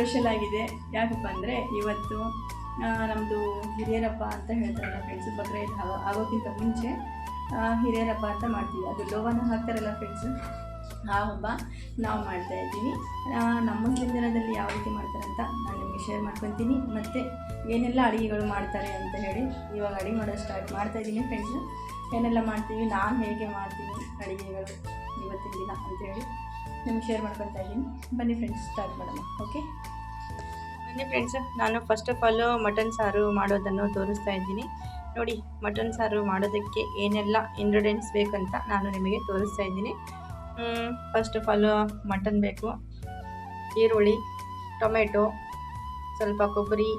Special ಆಗಿದೆ. ಯಾಕಪ್ಪ ಅಂದರೆ ಇವತ್ತು ನಮ್ಮದು ಹಿರಿಯರಪ್ಪ ಅಂತ ಹೇಳ್ತಾರಲ್ಲ ಫ್ರೆಂಡ್ಸ್ ಬಕ್ರೀದ್ ಆಗೋ ಆಗೋಕ್ಕಿಂತ ಮುಂಚೆ ಹಿರಿಯರಪ್ಪ ಅಂತ ಮಾಡ್ತೀವಿ. ಅದು ಲೋವನ ಹಾಕ್ತಾರಲ್ಲ ಫ್ರೆಂಡ್ಸು ಆ ಹಬ್ಬ ನಾವು ಮಾಡ್ತಾ ಇದ್ದೀವಿ. ನಮ್ಮ ಮುಸ್ಲಿಂ ದಿನದಲ್ಲಿ ಯಾವ ರೀತಿ ಮಾಡ್ತಾರೆ ಅಂತ ನಾನು ನಿಮಗೆ ಶೇರ್ ಮಾಡ್ಕೊತೀನಿ. ಮತ್ತು ಏನೆಲ್ಲ ಅಡುಗೆಗಳು ಮಾಡ್ತಾರೆ ಅಂತ ಹೇಳಿ ಇವಾಗ ಅಡುಗೆ ಮಾಡೋದು ಸ್ಟಾರ್ಟ್ ಮಾಡ್ತಾ ಇದ್ದೀನಿ ಫ್ರೆಂಡ್ಸು ಏನೆಲ್ಲ ಮಾಡ್ತೀವಿ, ನಾನು ಹೇಗೆ ಮಾಡ್ತೀನಿ ಅಡುಗೆಗಳು ಇವತ್ತಿನ ದಿನ ಅಂತೇಳಿ ನಿಮ್ಗೆ ಶೇರ್ ಮಾಡ್ಕೊತಾ ಇದ್ದೀನಿ. ಬನ್ನಿ ಫ್ರೆಂಡ್ಸ್ ಸ್ಟಾರ್ಟ್ ಮಾಡೋಣ ಓಕೆ ಬನ್ನಿ ಫ್ರೆಂಡ್ಸ್ ನಾನು ಫಸ್ಟ್ ಆಫ್ ಆಲು ಮಟನ್ ಸಾರು ಮಾಡೋದನ್ನು ತೋರಿಸ್ತಾ ಇದ್ದೀನಿ. ನೋಡಿ ಮಟನ್ ಸಾರು ಮಾಡೋದಕ್ಕೆ ಏನೆಲ್ಲ ಇಂಗ್ರೀಡಿಯೆಂಟ್ಸ್ ಬೇಕಂತ ನಾನು ನಿಮಗೆ ತೋರಿಸ್ತಾ ಇದ್ದೀನಿ. ಫಸ್ಟ್ ಆಫ್ ಆಲು ಮಟನ್ ಬೇಕು. ಈರುಳ್ಳಿ, ಟೊಮೆಟೊ, ಸ್ವಲ್ಪ ಕೊಬ್ಬರಿ,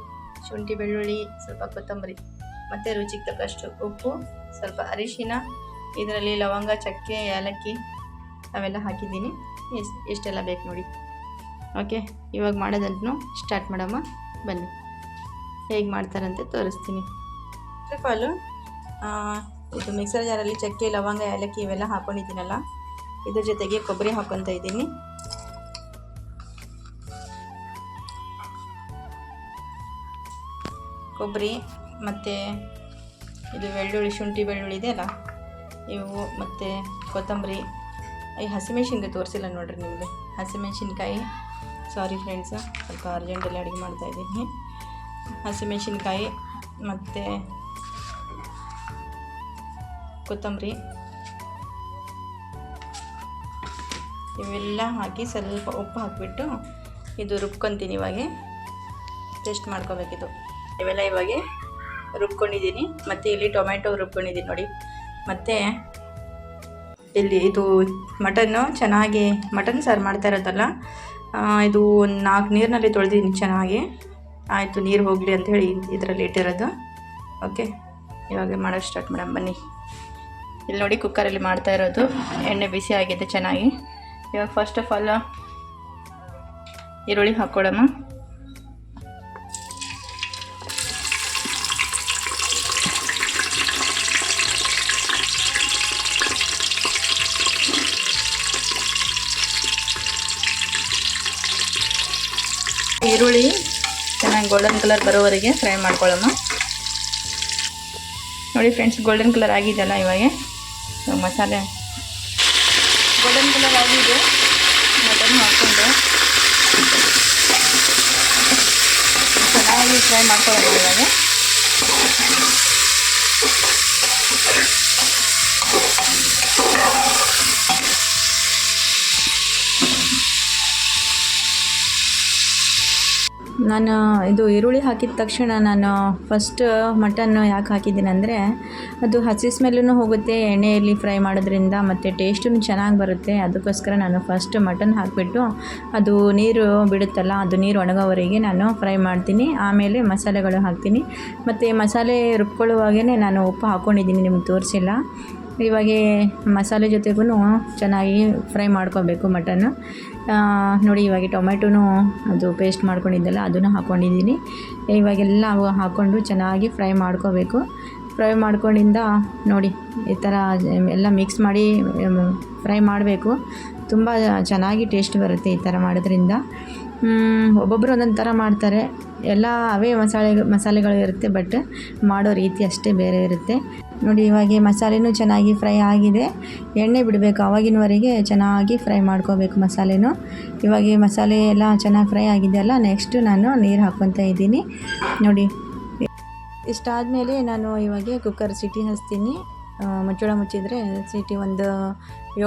ಶುಂಠಿ ಬೆಳ್ಳುಳ್ಳಿ, ಸ್ವಲ್ಪ ಕೊತ್ತಂಬರಿ, ಮತ್ತು ರುಚಿಗೆ ತಕ್ಕಷ್ಟು ಉಪ್ಪು, ಸ್ವಲ್ಪ ಅರಿಶಿನ, ಇದರಲ್ಲಿ ಲವಂಗ, ಚಕ್ಕೆ, ಏಲಕ್ಕಿ, ಅವೆಲ್ಲ ಹಾಕಿದ್ದೀನಿ. ಇಷ್ಟೆಲ್ಲ ಎಷ್ಟೆಲ್ಲ ಬೇಕು ನೋಡಿ. ಓಕೆ, ಇವಾಗ ಮಾಡೋದಂತೂ ಸ್ಟಾರ್ಟ್ ಮಾಡಮ್ಮ. ಬನ್ನಿ. ಹೇಗೆ ಮಾಡ್ತಾರಂತೆ ತೋರಿಸ್ತೀನಿ. ಫಾಲು ಇದು ಮಿಕ್ಸರ್ ಜಾರಲ್ಲಿ ಚಕ್ಕೆ, ಲವಂಗ, ಏಲಕ್ಕಿ ಇವೆಲ್ಲ ಹಾಕ್ಕೊಂಡಿದ್ದೀನಲ್ಲ ಇದ್ರ ಜೊತೆಗೆ ಕೊಬ್ಬರಿ ಹಾಕ್ಕೊತಾ ಇದ್ದೀನಿ. ಕೊಬ್ಬರಿ ಮತ್ತು ಇದು ಬೆಳ್ಳುಳ್ಳಿ, ಶುಂಠಿ ಬೆಳ್ಳುಳ್ಳಿ ಇದೆಯಲ್ಲ ಇವು ಮತ್ತು ಕೊತ್ತಂಬರಿ. ಈ ಹಸಿಮೆಣ್ಸಿನ್ಕಾಯಿ ತೋರಿಸಿಲ್ಲ ನೋಡ್ರಿ ನಿಮಗೆ? ಹಸಿಮೆಣ್ಸಿನ್ಕಾಯಿ ಸಾರಿ ಫ್ರೆಂಡ್ಸ್ ಸ್ವಲ್ಪ ಅರ್ಜೆಂಟಲ್ಲಿ ಅಡುಗೆ ಮಾಡ್ತಾಯಿದ್ದೀನಿ ಹಸಿಮೆಣಸಿನ್ಕಾಯಿ ಮತ್ತು ಕೊತ್ತಂಬರಿ. ಇವೆಲ್ಲ ಹಾಕಿ ಸ್ವಲ್ಪ ಉಪ್ಪು ಹಾಕಿಬಿಟ್ಟು ಇದು ರುಬ್ಕೊತೀನಿ ಇವಾಗ. ಟೇಸ್ಟ್ ಮಾಡ್ಕೋಬೇಕಿದು. ಇವೆಲ್ಲ ಇವಾಗ ರುಬ್ಕೊಂಡಿದ್ದೀನಿ. ಮತ್ತು ಇಲ್ಲಿ ಟೊಮೆಟೊ ರುಬ್ಕೊಂಡಿದ್ದೀನಿ ನೋಡಿ. ಮತ್ತು ಇಲ್ಲಿ ಇದು ಮಟನ್ನು ಚೆನ್ನಾಗಿ ಮಟನ್ ಸಾರು ಮಾಡ್ತಾ ಇರೋದಲ್ಲ ಇದು ನಾಲ್ಕು ನೀರಿನಲ್ಲಿ ತೊಳೆದಿದ್ದೀನಿ ಚೆನ್ನಾಗಿ. ಆಯಿತು, ನೀರು ಹೋಗಲಿ ಅಂಥೇಳಿ ಇದರಲ್ಲಿ ಇಟ್ಟಿರೋದು. ಓಕೆ ಇವಾಗ ಮಾಡೋಕ್ಕೆ ಸ್ಟಾರ್ಟ್ ಮೇಡಮ್ ಬನ್ನಿ. ಇಲ್ಲಿ ನೋಡಿ ಕುಕ್ಕರಲ್ಲಿ ಮಾಡ್ತಾ ಇರೋದು. ಎಣ್ಣೆ ಬಿಸಿ ಆಗಿದೆ ಚೆನ್ನಾಗಿ. ಇವಾಗ ಫಸ್ಟ್ ಆಫ್ ಆಲ್ ಈರುಳ್ಳಿ ಹಾಕ್ಕೊಳಮ್ಮ ಈರುಳ್ಳಿ. ಚೆನ್ನಾಗಿ ಗೋಲ್ಡನ್ ಕಲರ್ ಬರೋವರೆಗೆ ಫ್ರೈ ಮಾಡ್ಕೊಳ್ಳೋಣ. ನೋಡಿ ಫ್ರೆಂಡ್ಸ್ ಗೋಲ್ಡನ್ ಕಲರ್ ಆಗಿದೆಯಲ್ಲ ಇವಾಗ. ಮಸಾಲೆ. ಗೋಲ್ಡನ್ ಕಲರ್ ಆಗಿದೆ. ಮಟನ್ ಹಾಕ್ಕೊಂಡು ಚೆನ್ನಾಗಿ ಫ್ರೈ ಮಾಡ್ಕೊಳ್ಳೋಣ ಇವಾಗ. ನಾನು ಇದು ಈರುಳ್ಳಿ ಹಾಕಿದ ತಕ್ಷಣ ನಾನು ಫಸ್ಟ್ ಮಟನ್ ಯಾಕೆ ಹಾಕಿದ್ದೀನಿ ಅಂದರೆ, ಅದು ಹಸಿ ಸ್ಮೆಲ್ಲೂ ಹೋಗುತ್ತೆ, ಎಣ್ಣೆಯಲ್ಲಿ ಫ್ರೈ ಮಾಡೋದ್ರಿಂದ ಮತ್ತು ಟೇಸ್ಟೂ ಚೆನ್ನಾಗಿ ಬರುತ್ತೆ. ಅದಕ್ಕೋಸ್ಕರ ನಾನು ಫಸ್ಟ್ ಮಟನ್ ಹಾಕಿಬಿಟ್ಟು ಅದು ನೀರು ಬಿಡುತ್ತಲ್ಲ, ಅದು ನೀರು ಒಣಗೋವರೆಗೆ ನಾನು ಫ್ರೈ ಮಾಡ್ತೀನಿ. ಆಮೇಲೆ ಮಸಾಲೆಗಳು ಹಾಕ್ತೀನಿ. ಮತ್ತು ಮಸಾಲೆ ರುಬ್ಕೊಳ್ಳುವಾಗೇ ನಾನು ಉಪ್ಪು ಹಾಕ್ಕೊಂಡಿದ್ದೀನಿ ನಿಮ್ಗೆ ತೋರಿಸಿಲ್ಲ. ಇವಾಗೆ ಮಸಾಲೆ ಜೊತೆಗೂ ಚೆನ್ನಾಗಿ ಫ್ರೈ ಮಾಡ್ಕೋಬೇಕು ಮಟನ್ನು ನೋಡಿ, ಇವಾಗ ಟೊಮೆಟೊನು ಅದು ಪೇಸ್ಟ್ ಮಾಡ್ಕೊಂಡಿದ್ದೆಲ್ಲ, ಅದನ್ನು ಹಾಕ್ಕೊಂಡಿದ್ದೀನಿ ಇವಾಗೆಲ್ಲ ಹಾಕ್ಕೊಂಡು ಚೆನ್ನಾಗಿ ಫ್ರೈ ಮಾಡ್ಕೋಬೇಕು. ಫ್ರೈ ಮಾಡ್ಕೊಂಡಿಂದ ನೋಡಿ, ಈ ಥರ ಎಲ್ಲ ಮಿಕ್ಸ್ ಮಾಡಿ ಫ್ರೈ ಮಾಡಬೇಕು. ತುಂಬ ಚೆನ್ನಾಗಿ ಟೇಸ್ಟ್ ಬರುತ್ತೆ ಈ ಥರ ಮಾಡೋದ್ರಿಂದ. ಒಬ್ಬೊಬ್ಬರು ಒಂದೊಂದು ಥರ ಮಾಡ್ತಾರೆ. ಎಲ್ಲ ಅವೇ ಮಸಾಲೆ ಮಸಾಲೆಗಳು ಇರುತ್ತೆ ಬಟ್ ಮಾಡೋ ರೀತಿ ಅಷ್ಟೇ ಬೇರೆ ಇರುತ್ತೆ. ನೋಡಿ, ಇವಾಗ ಮಸಾಲೆನೂ ಚೆನ್ನಾಗಿ ಫ್ರೈ ಆಗಿದೆ. ಎಣ್ಣೆ ಬಿಡಬೇಕು, ಆವಾಗಿನವರೆಗೆ ಚೆನ್ನಾಗಿ ಫ್ರೈ ಮಾಡ್ಕೋಬೇಕು ಮಸಾಲೆನೂ. ಇವಾಗ ಮಸಾಲೆ ಎಲ್ಲ ಚೆನ್ನಾಗಿ ಫ್ರೈ ಆಗಿದೆಯಲ್ಲ ನೆಕ್ಸ್ಟು ನಾನು ನೀರು ಹಾಕ್ಕೊತಾ ಇದ್ದೀನಿ. ನೋಡಿ, ಇಷ್ಟಾದಮೇಲೆ ನಾನು ಇವಾಗ ಕುಕ್ಕರ್ ಸಿಟಿ ಹಚ್ತೀನಿ. ಮುಚ್ಚಳ ಮುಚ್ಚಿದರೆ ಸಿಟಿ ಒಂದು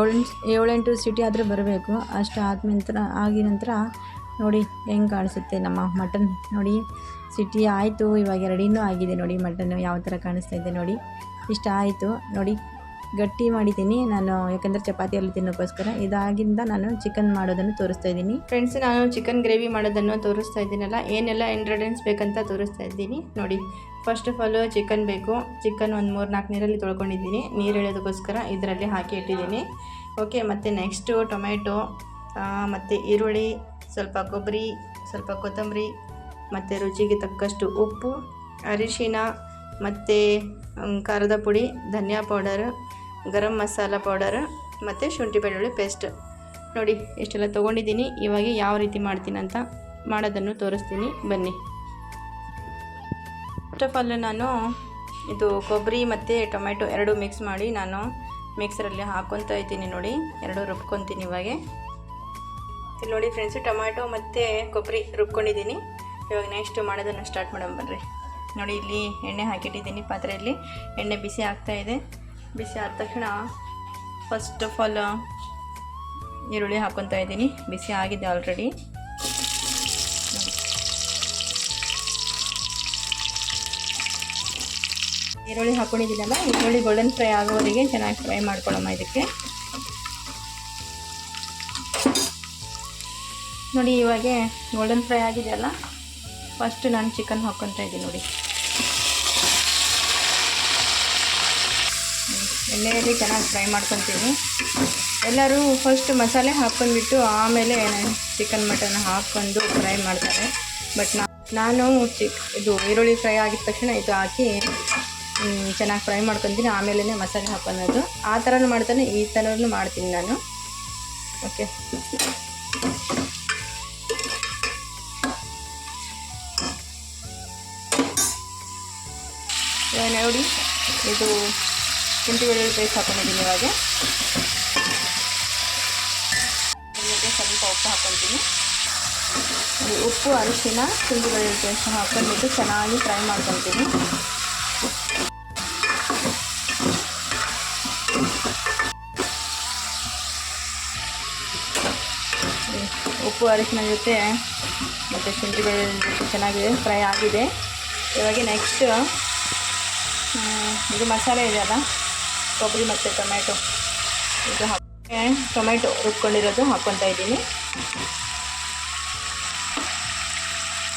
ಏಳೆಂಟು ಏಳೆಂಟು ಸಿಟಿ ಆದರೆ ಬರಬೇಕು. ಅಷ್ಟು ಆದ ನಂತರ ಆಗಿ ನಂತರ ನೋಡಿ ಹೆಂಗೆ ಕಾಣಿಸುತ್ತೆ ನಮ್ಮ ಮಟನ್ ನೋಡಿ ಸಿಟಿ ಆಯಿತು, ಇವಾಗ ರೆಡಿನೂ ಆಗಿದೆ ನೋಡಿ ಮಟನ್ ಯಾವ ಥರ ಕಾಣಿಸ್ತಾ ಇದೆ ನೋಡಿ. ಇಷ್ಟ ಆಯಿತು ನೋಡಿ, ಗಟ್ಟಿ ಮಾಡಿದ್ದೀನಿ ನಾನು, ಯಾಕಂದರೆ ಚಪಾತಿಯಲ್ಲಿ ತಿನ್ನೋಕ್ಕೋಸ್ಕರ. ಇದಾಗಿಂದ ನಾನು ಚಿಕನ್ ಮಾಡೋದನ್ನು ತೋರಿಸ್ತಾ ಇದ್ದೀನಿ. ಫ್ರೆಂಡ್ಸ್ ನಾನು ಚಿಕನ್ ಗ್ರೇವಿ ಮಾಡೋದನ್ನು ತೋರಿಸ್ತಾ ಇದ್ದೀನಲ್ಲ, ಏನೆಲ್ಲ ಇಂಗ್ರೀಡಿಯೆಂಟ್ಸ್ ಬೇಕಂತ ತೋರಿಸ್ತಾ ಇದ್ದೀನಿ. ನೋಡಿ ಫಸ್ಟ್ ಆಫ್ ಆಲು ಚಿಕನ್ ಬೇಕು. ಚಿಕನ್ ಒಂದು ಮೂರು ನಾಲ್ಕು ನೀರಲ್ಲಿ ತೊಳ್ಕೊಂಡಿದ್ದೀನಿ. ನೀರು ಇಳಿಯೋದಕ್ಕೋಸ್ಕರ ಇದರಲ್ಲಿ ಹಾಕಿ ಇಟ್ಟಿದ್ದೀನಿ. ಓಕೆ ಮತ್ತು ನೆಕ್ಸ್ಟು ಟೊಮೆಟೊ ಮತ್ತು ಈರುಳ್ಳಿ, ಸ್ವಲ್ಪ ಕೊಬ್ಬರಿ, ಸ್ವಲ್ಪ ಕೊತ್ತಂಬರಿ, ಮತ್ತು ರುಚಿಗೆ ತಕ್ಕಷ್ಟು ಉಪ್ಪು, ಅರಿಶಿನ, ಮತ್ತು ಖಾರದ ಪುಡಿ, ಧನಿಯಾ ಪೌಡರ್ ಗರಂ ಮಸಾಲ ಪೌಡರ್ ಮತ್ತು ಶುಂಠಿ ಬೆಳ್ಳುಳ್ಳಿ ಪೇಸ್ಟ್ ನೋಡಿ, ಇಷ್ಟೆಲ್ಲ ತೊಗೊಂಡಿದ್ದೀನಿ. ಇವಾಗ ಯಾವ ರೀತಿ ಮಾಡ್ತೀನಿ ಅಂತ ಮಾಡೋದನ್ನು ತೋರಿಸ್ತೀನಿ. ಬನ್ನಿ. ಫಸ್ಟ್ ಆಫ್ ಆಲ್ ನಾನು ಇದು ಕೊಬ್ಬರಿ ಮತ್ತು ಟೊಮೆಟೊ ಎರಡು ಮಿಕ್ಸ್ ಮಾಡಿ ನಾನು ಮಿಕ್ಸರಲ್ಲಿ ಹಾಕ್ಕೊತಾ ಇದ್ದೀನಿ ನೋಡಿ. ಎರಡು ರುಬ್ಕೊತೀನಿ ಇವಾಗ. ಇಲ್ಲಿ ನೋಡಿ ಫ್ರೆಂಡ್ಸು ಟೊಮ್ಯಾಟೊ ಮತ್ತು ಕೊಬ್ಬರಿ ರುಬ್ಕೊಂಡಿದ್ದೀನಿ. ಇವಾಗ ನೆಕ್ಸ್ಟ್ ಮಾಡೋದನ್ನು ಸ್ಟಾರ್ಟ್ ಮಾಡೋಣ ಬನ್ನಿರಿ ನೋಡಿ ಇಲ್ಲಿ ಎಣ್ಣೆ ಹಾಕಿಟ್ಟಿದ್ದೀನಿ ಪಾತ್ರೆಯಲ್ಲಿ. ಎಣ್ಣೆ ಬಿಸಿ ಆಗ್ತಾ ಇದೆ. ಬಿಸಿ ಆದ ತಕ್ಷಣ ಫಸ್ಟ್ ಆಫ್ ಆಲ್ ಈರುಳ್ಳಿ ಹಾಕ್ಕೊತಾ ಇದ್ದೀನಿ. ಬಿಸಿ ಆಗಿದೆ ಆಲ್ರೆಡಿ ಈರುಳ್ಳಿ ಹಾಕ್ಕೊಂಡಿದ್ದೀನಲ್ಲ ಈರುಳ್ಳಿ ಗೋಲ್ಡನ್ ಫ್ರೈ ಆಗೋವರೆಗೆ ಚೆನ್ನಾಗಿ ಫ್ರೈ ಮಾಡ್ಕೊಳ್ಳೋಣ ಇದಕ್ಕೆ. ನೋಡಿ, ಇವಾಗ ಗೋಲ್ಡನ್ ಫ್ರೈ ಆಗಿದೆಯಲ್ಲ ಫಸ್ಟ್ ನಾನು ಚಿಕನ್ ಹಾಕ್ಕೊತಾ ಇದ್ದೀನಿ ನೋಡಿ. ಎಣ್ಣೆಯಲ್ಲಿ ಚೆನ್ನಾಗಿ ಫ್ರೈ ಮಾಡ್ಕೊತೀನಿ. ಎಲ್ಲರೂ ಫಸ್ಟ್ ಮಸಾಲೆ ಹಾಕ್ಕೊಂಡ್ಬಿಟ್ಟು ಆಮೇಲೆ ಚಿಕನ್ ಮಟನ್ ಹಾಕ್ಕೊಂಡು ಫ್ರೈ ಮಾಡ್ತಾರೆ. ಬಟ್ ನಾನು ಚಿಕ್ ಇದು ಈರುಳ್ಳಿ ಫ್ರೈ ಆಗಿದ ತಕ್ಷಣ ಇದು ಹಾಕಿ ಚೆನ್ನಾಗಿ ಫ್ರೈ ಮಾಡ್ಕೊತೀನಿ. ಆಮೇಲೆ ಮಸಾಲೆ ಹಾಕ್ಕೊಳೋದು ಆ ಥರನೂ ಮಾಡ್ತಾನೆ, ಈ ಥರನೂ ಮಾಡ್ತೀನಿ ನಾನು. ಓಕೆ ನೋಡಿ. ಇದು ಶುಂಠಿ ಬೆಳ್ಳುಳ್ಳಿ ಪೇಸ್ಟ್ ಹಾಕೊಂಡಿದ್ದೀನಿ ಇವಾಗ. ಸ್ವಲ್ಪ ಉಪ್ಪು ಹಾಕ್ಕೊತೀನಿ ಉಪ್ಪು, ಅರಿಶಿನ, ಶುಂಠಿ ಬೆಳ್ಳುಳ್ಳಿ ಪೇಸ್ಟ್ ಹಾಕ್ಕೊಂಡ್ಬಿಟ್ಟು ಚೆನ್ನಾಗಿ ಫ್ರೈ ಮಾಡ್ಕೊತೀನಿ. ಉಪ್ಪು, ಅರಿಶಿನ ಜೊತೆ ಮತ್ತು ಶುಂಠಿ ಬೆಳ್ಳುಳ್ಳಿ ಜೊತೆ ಚೆನ್ನಾಗಿ ಫ್ರೈ ಆಗಿದೆ. ಇವಾಗ ನೆಕ್ಸ್ಟ್ ಇದು ಮಸಾಲೆ ಇದೆಯಲ್ಲ ಕೊಬ್ಬರಿ ಮತ್ತು ಟೊಮೆಟೊ ಇದು ಹಾಕಿ ಟೊಮೆಟೊ ರುಬ್ಕೊಂಡಿರೋದು ಹಾಕ್ಕೊತಾ ಇದ್ದೀನಿ.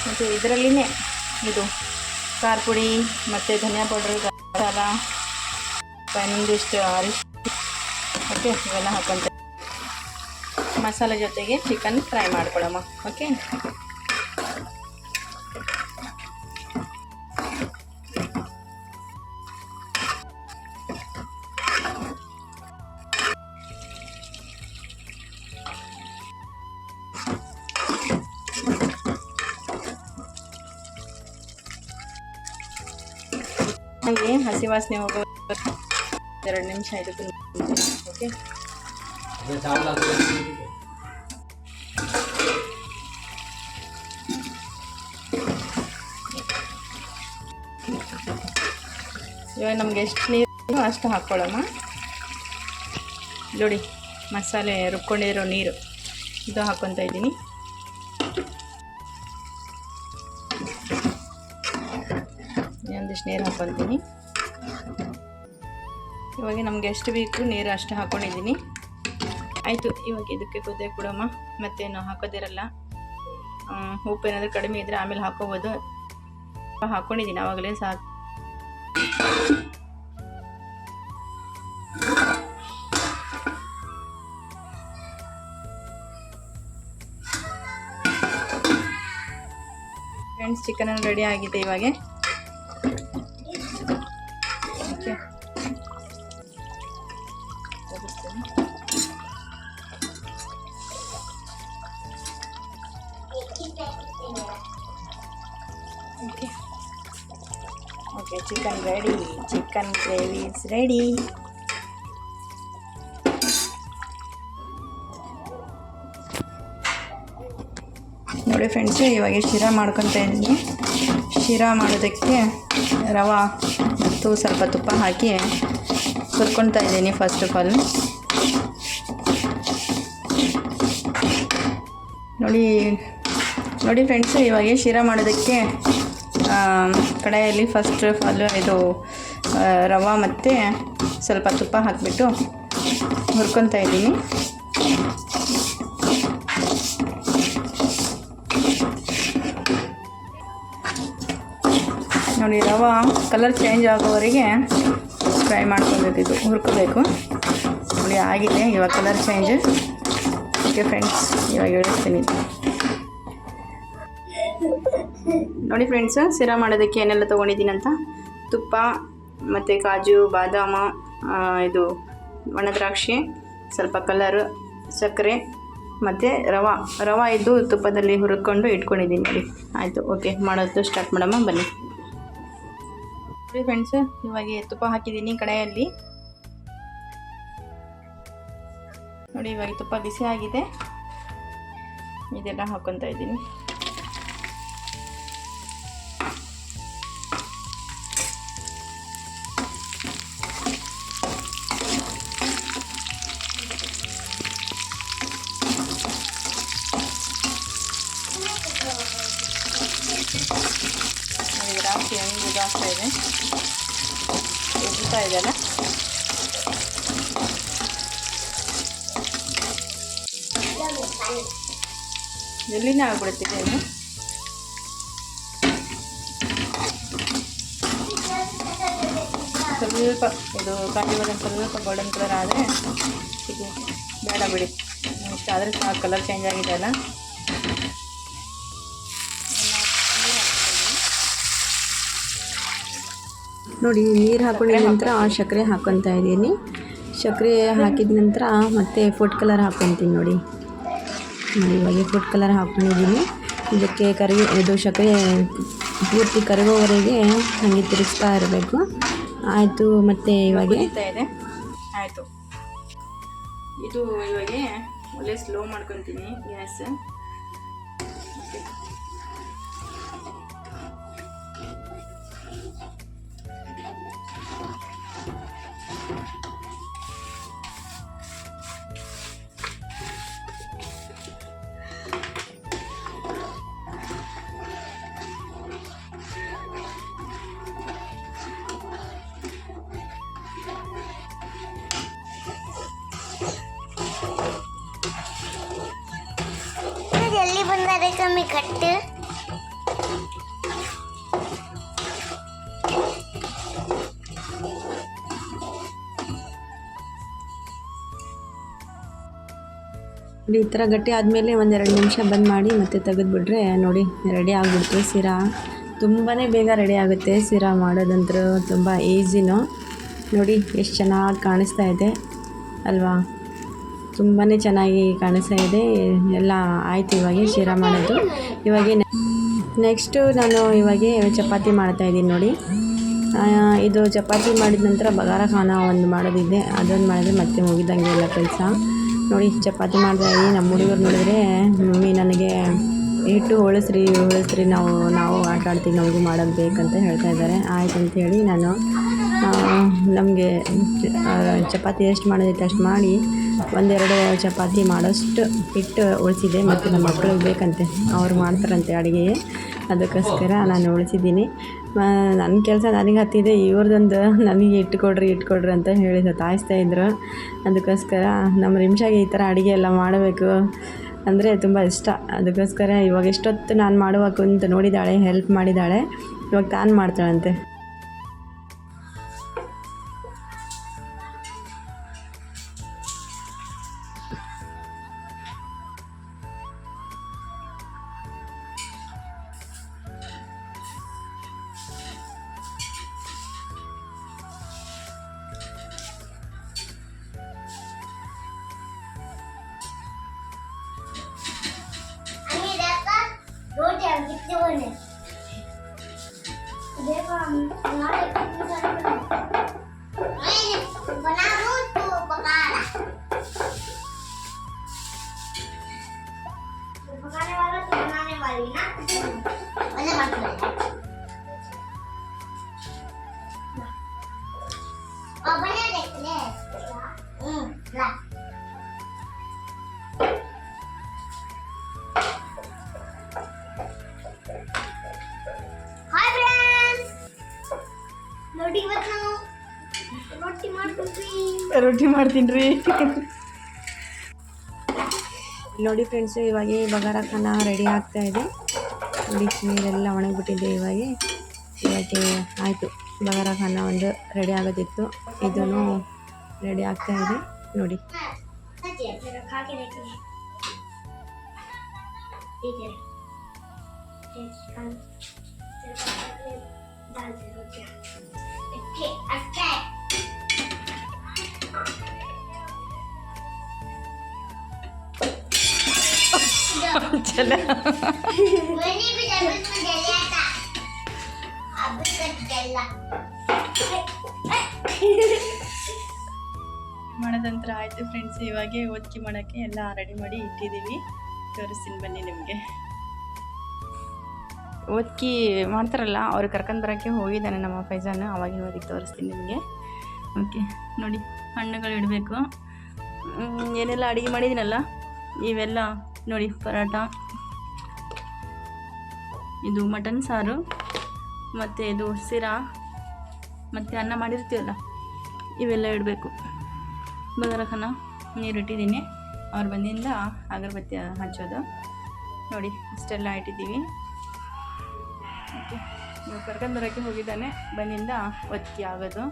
ಮತ್ತು ಇದರಲ್ಲಿನೇ ಇದು ಖಾರ ಪುಡಿ ಮತ್ತು ಧನಿಯಾ ಪೌಡ್ರ್, ಮಸಾಲ ಒಂದಿಷ್ಟು ಅರಿಶಿ ಓಕೆ ಇವೆಲ್ಲ ಹಾಕ್ಕೊತ ಮಸಾಲೆ ಜೊತೆಗೆ ಚಿಕನ್ ಫ್ರೈ ಮಾಡ್ಕೊಳ್ಳಮ್ಮ ಓಕೆ ಹಸಿ ವಾಸನೆ ಹೋಗೋ ಎರಡು ನಿಮಿಷ ಆಯಿತು ಓಕೆ? ಇವಾಗ ನಮ್ಗೆ ಎಷ್ಟು ನೀರು ಅಷ್ಟು ಹಾಕ್ಕೊಳ್ಳೋಣ ನೋಡಿ ಮಸಾಲೆ ರುಬ್ಕೊಂಡಿರೋ ನೀರು ಇದು ಹಾಕ್ಕೊತಾ ಇದ್ದೀನಿ. ಒಂದಿಷ್ಟು ನೀರು ಹಾಕ್ಕೊತೀನಿ ಇವಾಗ ನಮಗೆ ಎಷ್ಟು ಬೇಕು ನೀರು ಅಷ್ಟು ಹಾಕ್ಕೊಂಡಿದ್ದೀನಿ ಆಯಿತು, ಇವಾಗ ಇದಕ್ಕೆ ಕುದಿಯಕ್ಕೆ ಮತ್ತೆ ಮತ್ತೇನು ಹಾಕೋದಿರಲ್ಲ. ಉಪ್ಪು ಏನಾದರೂ ಕಡಿಮೆ ಇದ್ದರೆ ಆಮೇಲೆ ಹಾಕೋಬೋದು. ಹಾಕ್ಕೊಂಡಿದ್ದೀನಿ ಆವಾಗಲೇ ಸಾಕು. ಫ್ರೆಂಡ್ಸ್ ಚಿಕನ್ ರೆಡಿ ಆಗಿದೆ ಇವಾಗ. Okay okay chicken ready chicken gravy is ready ನೋಡಿ ಫ್ರೆಂಡ್ಸು ಇವಾಗ ಶಿರಾ ಮಾಡ್ಕೊತಾ ಇದ್ದೀನಿ. ಶಿರಾ ಮಾಡೋದಕ್ಕೆ ರವೆ ಮತ್ತು ಸ್ವಲ್ಪ ತುಪ್ಪ ಹಾಕಿ ಹುರ್ಕೊತಾ ಇದ್ದೀನಿ ಫಸ್ಟ್ ಆಫ್ ಆಲ್ ನೋಡಿ ನೋಡಿ ಫ್ರೆಂಡ್ಸು ಇವಾಗ ಶಿರಾ ಮಾಡೋದಕ್ಕೆ ಕಡಾಯಲ್ಲಿ ಫಸ್ಟ್ ಆಫ್ ಆಲ್ ಇದು ರವೆ ಮತ್ತು ಸ್ವಲ್ಪ ತುಪ್ಪ ಹಾಕಿಬಿಟ್ಟು ಹುರ್ಕೊತಾ ಇದ್ದೀನಿ. ನೋಡಿ, ರವೆ ಕಲರ್ ಚೇಂಜ್ ಆಗೋವರೆಗೆ ಫ್ರೈ ಮಾಡ್ಕೊಬೇಕು ಇದು ಹುರ್ಕೋಬೇಕು. ನೋಡಿ, ಆಗಿದೆ. ಇವಾಗ ಕಲರ್ ಚೇಂಜ್ ಓಕೆ ಫ್ರೆಂಡ್ಸ್ ಇವಾಗ ಇಳಿಸ್ತೀನಿ. ನೋಡಿ ಫ್ರೆಂಡ್ಸ್ ಸಿರಾ ಮಾಡೋದಕ್ಕೆ ಏನೆಲ್ಲ ತೊಗೊಂಡಿದ್ದೀನಿ ಅಂತ ತುಪ್ಪ, ಮತ್ತು ಕಾಜು, ಬಾದಾಮ ಇದು ಒಣ ದ್ರಾಕ್ಷಿ, ಸ್ವಲ್ಪ ಕಲರ್ ಸಕ್ಕರೆ, ಮತ್ತು ರವೆ. ರವೆ ಇದ್ದು ತುಪ್ಪದಲ್ಲಿ ಹುರ್ಕೊಂಡು ಇಟ್ಕೊಂಡಿದ್ದೀನಿ ನೋಡಿ. ಆಯಿತು ಓಕೆ ಮಾಡೋದು ಸ್ಟಾರ್ಟ್ ಮಾಡಮ್ಮ ಬನ್ನಿ. ನೋಡಿ ಫ್ರೆಂಡ್ಸ್ ಇವಾಗ ತುಪ್ಪ ಹಾಕಿದ್ದೀನಿ ಕಡೆಯಲ್ಲಿ. ನೋಡಿ, ಇವಾಗ ತುಪ್ಪ ಬಿಸಿ ಆಗಿದೆ. ಇದೆಲ್ಲ ಹಾಕ್ಕೊತಾ ಇದ್ದೀನಿ. ದ್ರಾಕ್ಷಿ ಹೆಂಗೆ ಇದಾಗ್ತಾ ಇದೆ ಉಜ್ತಾ ಇದೆಯಲ್ಲ ಎಲ್ಲಿನೇ ಆಗ್ಬಿಡುತ್ತಿದೆ ಇದು ಸ್ವಲ್ಪ ಇದು ಕಾಫಿ ಬದಾಮ್ ಸ್ವಲ್ಪ ಗೋಲ್ಡನ್ ಕಲರ್ ಆದರೆ ಇದು ಬೇಡ ಬಿಡಿ ಇಷ್ಟ ಆದರೆ ಕಲರ್ ಚೇಂಜ್ ಆಗಿದೆ ಅಲ್ಲ ನೋಡಿ ನೀರು ಹಾಕೊಂಡ ನಂತರ ಸಕ್ಕರೆ ಹಾಕ್ಕೊತಾ ಇದ್ದೀನಿ. ಸಕ್ಕರೆ ಹಾಕಿದ ನಂತರ ಮತ್ತೆ ಫುಡ್ ಕಲರ್ ಹಾಕ್ಕೊತೀನಿ ನೋಡಿ. ಇವಾಗ ಫುಡ್ ಕಲರ್ ಹಾಕ್ಕೊಂಡಿದ್ದೀನಿ ಇದಕ್ಕೆ ಕರಿ ಇದು ಸಕ್ಕರೆ ಪೂರ್ತಿ ಕರಗೋವರೆಗೆ ಹಾಗೆ ತಿರುಗಿಸ್ತಾ ಇರಬೇಕು. ಆಯಿತು ಮತ್ತು ಇವಾಗ ಇದೆ. ಆಯಿತು. ಇದು ಇವಾಗ ಒಳ್ಳೆ ಸ್ಲೋ ಮಾಡ್ಕೊತೀನಿ ಗ್ಯಾಸ್. ನೋಡಿ, ಈ ಥರ ಗಟ್ಟಿ ಆದಮೇಲೆ ಒಂದೆರಡು ನಿಮಿಷ ಬಂದ್ ಮಾಡಿ ಮತ್ತೆ ತೆಗೆದುಬಿಟ್ರೆ ನೋಡಿ, ರೆಡಿ ಆಗಿಬಿಡ್ತು ಸಿರಾ. ತುಂಬಾ ಬೇಗ ರೆಡಿ ಆಗುತ್ತೆ ಸಿರಾ ಮಾಡೋದಂತೂ ತುಂಬ ಈಸಿನೂ. ನೋಡಿ, ಎಷ್ಟು ಚೆನ್ನಾಗಿ ಕಾಣಿಸ್ತಾ ಇದೆ, ಅಲ್ವಾ? ತುಂಬಾ ಚೆನ್ನಾಗಿ ಕಾಣಿಸ್ತಾ ಇದೆ. ಎಲ್ಲ ಆಯಿತು ಇವಾಗ ಶಿರಾ ಮಾಡೋದು. ಇವಾಗ ನೆಕ್ಸ್ಟು ನಾನು ಇವಾಗ ಚಪಾತಿ ಮಾಡ್ತಾಯಿದ್ದೀನಿ ನೋಡಿ. ಇದು ಚಪಾತಿ ಮಾಡಿದ ನಂತರ ಬಗಾರ ಖಾನ ಒಂದು ಮಾಡೋದಿದೆ. ಅದೊಂದು ಮಾಡಿದ್ರೆ ಮತ್ತೆ ಮುಗಿದಂಗೆ ಎಲ್ಲ ಕೆಲಸ. ನೋಡಿ, ಚಪಾತಿ ಮಾಡಿದೆ. ನಮ್ಮ ಹುಡುಗರು ನೋಡಿದ್ರೆ, ಮಮ್ಮಿ, ನನಗೆ ಹಿಟ್ಟು ಉಳಿಸ್ರಿ ಉಳಿಸ್ರಿ ನಾವು ನಾವು ಆಟ ಆಡ್ತೀವಿ, ನಮಗೂ ಮಾಡೋದು ಬೇಕಂತ ಹೇಳ್ತಾ ಇದ್ದಾರೆ. ಆಯ್ತು ಅಂತ ಹೇಳಿ ನಾನು ನಮಗೆ ಚಪಾತಿ ಎಷ್ಟು ಮಾಡೋದಿತ್ತು ಅಷ್ಟು ಮಾಡಿ ಒಂದೆರಡು ಚಪಾತಿ ಮಾಡೋಷ್ಟು ಹಿಟ್ಟು ಉಳಿಸಿದೆ ಮತ್ತು ನಮ್ಮ ಮಕ್ಕಳಿಗೆ ಬೇಕಂತೆ, ಅವ್ರು ಮಾಡ್ತಾರಂತೆ ಅಡುಗೆ ಅದಕ್ಕೋಸ್ಕರ ನಾನು ಉಳಿಸಿದ್ದೀನಿ. ನನ್ನ ಕೆಲಸ ನನಗೆ ಹತ್ತಿದೆ ಇವ್ರದ್ದೊಂದು ನನಗೆ ಇಟ್ಕೊಡ್ರಿ ಇಟ್ಕೊಡ್ರಿ ಅಂತ ಹೇಳಿ ಸತಾಯಿಸ್ತಾ ಇದ್ರು. ಅದಕ್ಕೋಸ್ಕರ ನಮ್ಮ ರಿಮ್ಷಾಗೆ ಈ ಥರ ಅಡುಗೆ ಎಲ್ಲ ಮಾಡಬೇಕು ಅಂದರೆ ತುಂಬ ಇಷ್ಟ. ಅದಕ್ಕೋಸ್ಕರ ಇವಾಗ ಎಷ್ಟೊತ್ತು ನಾನು ಮಾಡುವಾಗ ಕುಂತು ನೋಡಿದ್ದಾಳೆ ಹೆಲ್ಪ್ ಮಾಡಿದ್ದಾಳೆ ಇವಾಗ ತಾನು ಮಾಡ್ತಾಳಂತೆ. ರೊಟ್ಟಿ ಮಾಡ್ತೀನಿ ರೀ ನೋಡಿ ಫ್ರೆಂಡ್ಸು ಇವಾಗ ಬಗಾರ ಖಾನ ರೆಡಿ ಆಗ್ತಾ ಇದೆ. ನೋಡಿ ನೀರೆಲ್ಲ ಒಣಗಿಬಿಟ್ಟಿದೆ ಇವಾಗ. ಇವಾಗ ಆಯಿತು. ಬಗಾರ ಖಾನ ಒಂದು ರೆಡಿ ಆಗೋದಿತ್ತು. ಇದೂ ರೆಡಿ ಆಗ್ತಾ ಇದೆ. ನೋಡಿ. ಸತ್ಯ ಚಲ ಆಯ್ತು ಮಾಡೋದಂತ್ರ ಆಯಿತು ಫ್ರೆಂಡ್ಸ್ ಇವಾಗೆ ಓದ್ಕಿ ಮಾಡೋಕ್ಕೆ ಎಲ್ಲ ರೆಡಿ ಮಾಡಿ ಇಟ್ಟಿದ್ದೀವಿ ತೋರಿಸ್ತೀನಿ ಬನ್ನಿ ನಿಮಗೆ. ಓದ್ಕಿ ಮಾಡ್ತಾರಲ್ಲ, ಅವ್ರು ಕರ್ಕೊಂಡ್ಬರೋಕ್ಕೆ ಹೋಗಿದ್ದಾನೆ ನಮ್ಮ ಫೈಜಾನ ಅವಾಗಿನ ಓದಿಗೆ ತೋರಿಸ್ತೀನಿ ನಿಮಗೆ. ಓಕೆ ನೋಡಿ ಹಣ್ಣುಗಳು ಇಡಬೇಕು. ಏನೆಲ್ಲ ಅಡುಗೆ ಮಾಡಿದ್ದೀನಲ್ಲ, ಇವೆಲ್ಲ? ನೋಡಿ ಪರೋಟ. ಇದು ಮಟನ್ ಸಾರು, ಮತ್ತು ಇದು ಸಿರಾ ಮತ್ತು ಅನ್ನ ಮಾಡಿರ್ತೀವಲ್ಲ, ಇವೆಲ್ಲ ಇಡಬೇಕು. ಬದರಕನ ನೀರಿಟ್ಟಿದ್ದೀನಿ ಅವ್ರು ಬಂದಿಂದ ಅಗರಬತ್ತಿ ಹಚ್ಚೋದು. ನೋಡಿ ಇಷ್ಟೆಲ್ಲ ಇಟ್ಟಿದ್ದೀವಿ. ಓಕೆ. ಇವಾಗ ಕರ್ಕೊಂಡ್ಬರೋಕ್ಕೆ ಹೋಗಿದ್ದಾನೆ. ಬಂದಿಂದ ಒತ್ತಿ ಆಗೋದು.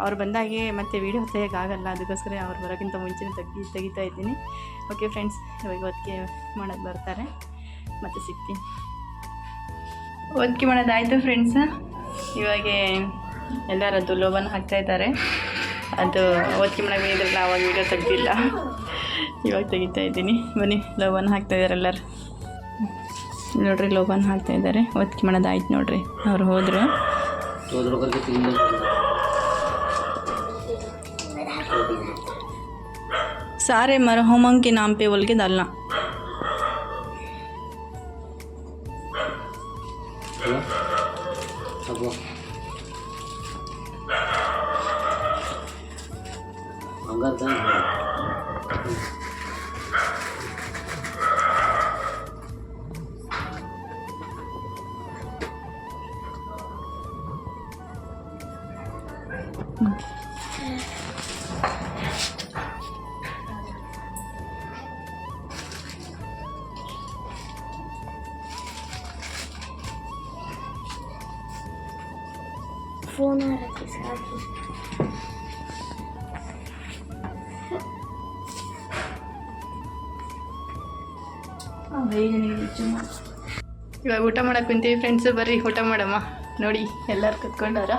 ಅವ್ರು ಬಂದಾಗೆ ಮತ್ತೆ ವೀಡಿಯೋ ತೆಗಿಯೋಕ್ಕಾಗಲ್ಲ ಅದಕ್ಕೋಸ್ಕರ ಅವ್ರು ಬರೋಕ್ಕಿಂತ ಮುಂಚೆ ತೆಗಿ ತೆಗಿತಾ ಇದ್ದೀನಿ. ಓಕೆ ಫ್ರೆಂಡ್ಸ್ ಇವಾಗ ಒತ್ತಿಗೆ ಮಾಡೋಕ್ಕೆ ಬರ್ತಾರೆ. ಮತ್ತೆ ಸಿಗ್ತೀನಿ. ಒತ್ತಿಗೆ ಮಾಡೋದಾಯಿತು ಫ್ರೆಂಡ್ಸ್ ಇವಾಗ ಎಲ್ಲರದ್ದು ಲೋಬನ್ ಹಾಕ್ತಾ ಇದ್ದಾರೆ. ಅದು ಒತ್ತಿಗೆ ಮಾಡೋಕೆ ಇದ್ರಲ್ಲ ಅವಾಗ ವೀಡಿಯೋ ತೆಗ್ದಿಲ್ಲ. ಇವಾಗ ತೆಗಿತಾ ಇದ್ದೀನಿ. ಬನ್ನಿ, ಲೋಬನ್ ಹಾಕ್ತಾ ಇದ್ದಾರೆ ಎಲ್ಲರು. ನೋಡ್ರಿ ಲೋಬನ್ ಹಾಕ್ತಾ ಇದ್ದಾರೆ. ಒತ್ತಿ ಮಾಡೋದಾಯ್ತು ನೋಡ್ರಿ. ಅವ್ರು ಹೋದ್ರು. ಸಾರೆ ಮರ ಹೋಮಂಗೆ ನಾಂಪೆ ಒಲ್ಗೆದಲ್ಲ ಫೋನ್ ಹಾಕಿ ಸಾಕು ಇವಾಗ ಊಟ ಮಾಡಕ್ಕೆ ಕುಂತೀವಿ ಫ್ರೆಂಡ್ಸು ಬರ್ರಿ ಊಟ ಮಾಡಮ್ಮ. ನೋಡಿ ಎಲ್ಲಾರು ಕುತ್ಕೊಂಡಾರ.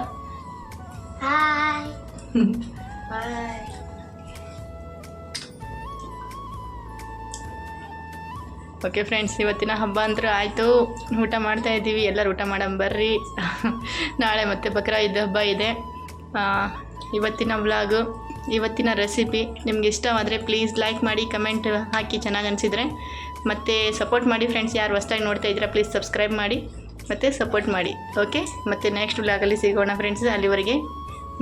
ಓಕೆ ಫ್ರೆಂಡ್ಸ್ ಇವತ್ತಿನ ಹಬ್ಬ ಅಂತೂ ಆಯಿತು. ಊಟ ಮಾಡ್ತಾ ಇದ್ದೀವಿ. ಎಲ್ಲರೂ ಊಟ ಬರ್ರಿ. ನಾಳೆ ಮತ್ತೆ ಬಕ್ರಾ ಇದ್ದ ಹಬ್ಬ ಇದೆ. ಇವತ್ತಿನ ವ್ಲಾಗು ಇವತ್ತಿನ ರೆಸಿಪಿ ನಿಮ್ಗೆ ಇಷ್ಟವಾದರೆ ಪ್ಲೀಸ್ ಲೈಕ್ ಮಾಡಿ ಕಮೆಂಟ್ ಹಾಕಿ ಚೆನ್ನಾಗಿ ಅನಿಸಿದರೆ. ಮತ್ತು ಸಪೋರ್ಟ್ ಮಾಡಿ ಫ್ರೆಂಡ್ಸ್ ಯಾರು ಹೊಸ್ದಾಗಿ ನೋಡ್ತಾ ಇದ್ದೀರಾ ಪ್ಲೀಸ್ ಸಬ್ಸ್ಕ್ರೈಬ್ ಮಾಡಿ, ಮತ್ತು ಸಪೋರ್ಟ್ ಮಾಡಿ. ಓಕೆ ಮತ್ತು ನೆಕ್ಸ್ಟ್ ವ್ಲಾಗಲ್ಲಿ ಸಿಗೋಣ ಫ್ರೆಂಡ್ಸ್ ಅಲ್ಲಿವರೆಗೆ.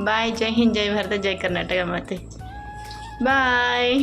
ಬಾಯ್ ಜೈ ಹಿಂದ್, ಜೈ ಭಾರತ, ಜೈ ಕರ್ನಾಟಕ ಮತ್ತೆ ಬಾಯ್